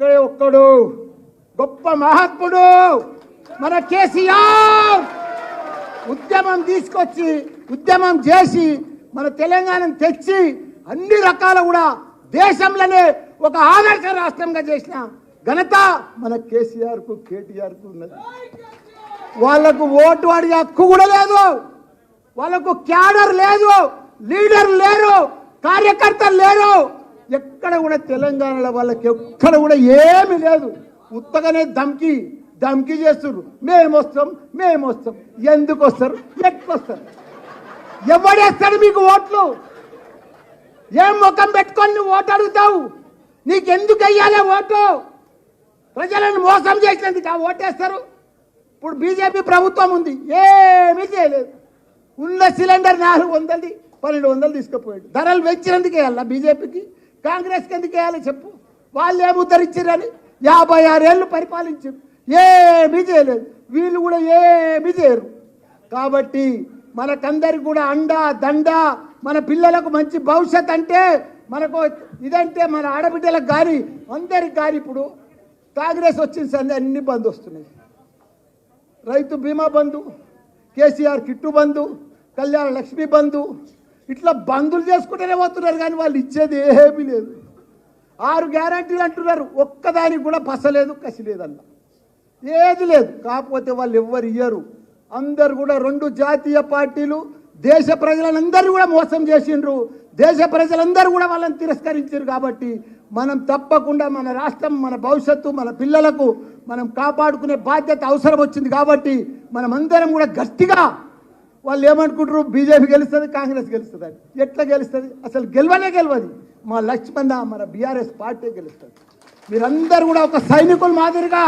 ఒక్కడే ఒక్కడు. గొప్ప మహాత్ముడు మన కేసీఆర్. ఉద్యమం తీసుకొచ్చి ఉద్యమం చేసి మన తెలంగాణను తెచ్చి అన్ని రకాల కూడా దేశంలోనే ఒక ఆదర్శ రాష్ట్రంగా చేసిన ఘనత మన కేసీఆర్కు కేటీఆర్కు ఉన్నది. వాళ్ళకు ఓటు అడిగే హక్కు కూడా లేదు. వాళ్ళకు క్యాడర్ లేదు. లీడర్ లేరు. కార్యకర్తలు లేరు. ఎక్కడ కూడా తెలంగాణలో వాళ్ళకి ఎక్కడ కూడా ఏమీ లేదు. ఉత్తగానే ధమ్కి ధమ్కి చేస్తున్నారు మేము వస్తాం మేము వస్తాం. ఎందుకు వస్తారు? ఎట్లా వస్తారు? ఎవడేస్తాడు మీకు ఓట్లు? ఏం ముఖం పెట్టుకొని నువ్వు ఓటు అడుగుతావు? నీకెందుకు వెయ్యాలి ఓటు? ప్రజలను మోసం చేసినందుకు ఆ ఓటేస్తారు ఇప్పుడు బీజేపీ ప్రభుత్వం ఉంది. ఏమీ చేయలేదు. ఉన్న సిలిండర్ నాలుగు వందలది పన్నెండు వందలు తీసుకుపోయాడు. ధరలు పెంచినందుకే వేయాలా బీజేపీకి. కాంగ్రెస్కి ఎందుకు వేయాలి చెప్పు? వాళ్ళు ఏమి ఉద్ధరించారని యాభై ఆరేళ్ళు పరిపాలించారు ఏమీ చేయలేదు. వీళ్ళు కూడా ఏమీ చేయరు. కాబట్టి మనకందరికి కూడా అండ దండ మన పిల్లలకు మంచి భవిష్యత్ అంటే మనకు ఇదంటే మన ఆడబిడ్డలకు కానీ అందరికి కానీ ఇప్పుడు కాంగ్రెస్ వచ్చిన సంది అన్ని బంద్ వస్తున్నాయి. రైతు బీమా బంధు కేసీఆర్ కిట్టు బంధు కళ్యాణ లక్ష్మి బంధు ఇట్లా బంధులు చేసుకుంటేనే పోతున్నారు కానీ వాళ్ళు ఇచ్చేది ఏమీ లేదు. ఆరు గ్యారంటీలు అంటున్నారు. ఒక్కదానికి కూడా పసలేదు కసి లేదన్న. ఏది లేదు. కాకపోతే వాళ్ళు ఎవ్వరు ఇయ్యరు. అందరు కూడా రెండు జాతీయ పార్టీలు దేశ ప్రజలందరూ కూడా మోసం చేసిండ్రు. దేశ ప్రజలందరూ కూడా వాళ్ళని తిరస్కరించారు కాబట్టి మనం తప్పకుండా మన రాష్ట్రం మన భవిష్యత్తు మన పిల్లలకు మనం కాపాడుకునే బాధ్యత అవసరం వచ్చింది కాబట్టి మనం అందరం కూడా గట్టిగా వాళ్ళు ఏమనుకుంటారు? బీజేపీ గెలుస్తుంది కాంగ్రెస్ గెలుస్తుంది అని. ఎట్లా గెలుస్తుంది? అసలు గెలవనే గెలవది. మా లక్ష్మణ మన బీఆర్ఎస్ పార్టీ గెలుస్తుంది. మీరందరూ కూడా ఒక సైనికుల మాదిరిగా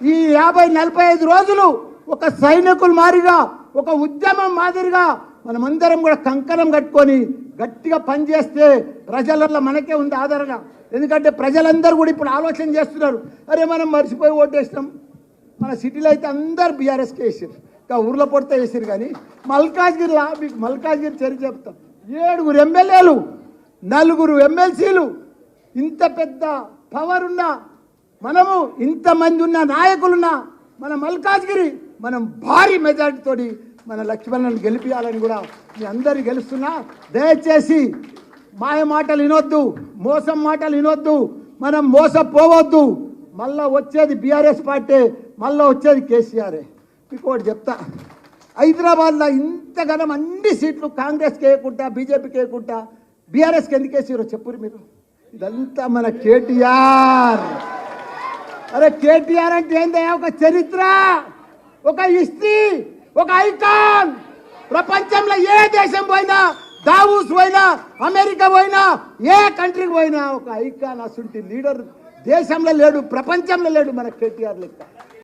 ఈ యాభై నలభై ఐదు రోజులు ఒక సైనికుల మాదిరిగా ఒక ఉద్యమం మాదిరిగా మనమందరం కూడా కంకణం కట్టుకొని గట్టిగా పనిచేస్తే ప్రజలలో మనకే ఉంది ఆధారంగా ఎందుకంటే ప్రజలందరూ కూడా ఇప్పుడు ఆలోచన చేస్తున్నారు. అరే మనం మర్చిపోయి ఓటేసినాం. మన సిటీలో అయితే అందరు బీఆర్ఎస్కే వేసారు ఊర్లో పొడితే వేసారు కానీ మల్కాజ్గిరిలా మీకు మల్కాజ్గిరి చరి చెప్తాం. ఏడుగురు ఎమ్మెల్యేలు నలుగురు ఎమ్మెల్సీలు ఇంత పెద్ద పవర్ ఉన్నా మనము ఇంతమంది ఉన్న నాయకులున్నా మన మల్కాజ్గిరి మనం భారీ మెజార్టీతోటి మన లక్ష్మణులను గెలిపించాలని కూడా మీ అందరు గెలుస్తున్నా. దయచేసి మాయ మాటలు వినొద్దు మోసం మాటలు వినొద్దు మనం మోసపోవద్దు. మళ్ళా వచ్చేది బీఆర్ఎస్ పార్టీ మళ్ళా వచ్చేది కేసీఆరే ఇంకోటి చెప్తా. హైదరాబాద్లో ఇంతగానం అన్ని సీట్లు కాంగ్రెస్కి వేయకుండా బీజేపీకి వేయకుండా బీఆర్ఎస్కి ఎందుకు వేసారో చెప్పురు మీరు? ఇదంతా మన కేటీఆర్. అరే కేటీఆర్ అంటే ఏందయ్యా ఒక చరిత్ర ఒక హిస్టరీ ఒక ఐకాన్. ప్రపంచంలో ఏ దేశం పోయినా దావూస్ పోయినా అమెరికా పోయినా ఏ కంట్రీకి పోయినా ఒక ఐకాన్ అసంటి లీడర్. దేశంలో లేడు ప్రపంచంలో లేడు మన కేటీఆర్ లెక్క.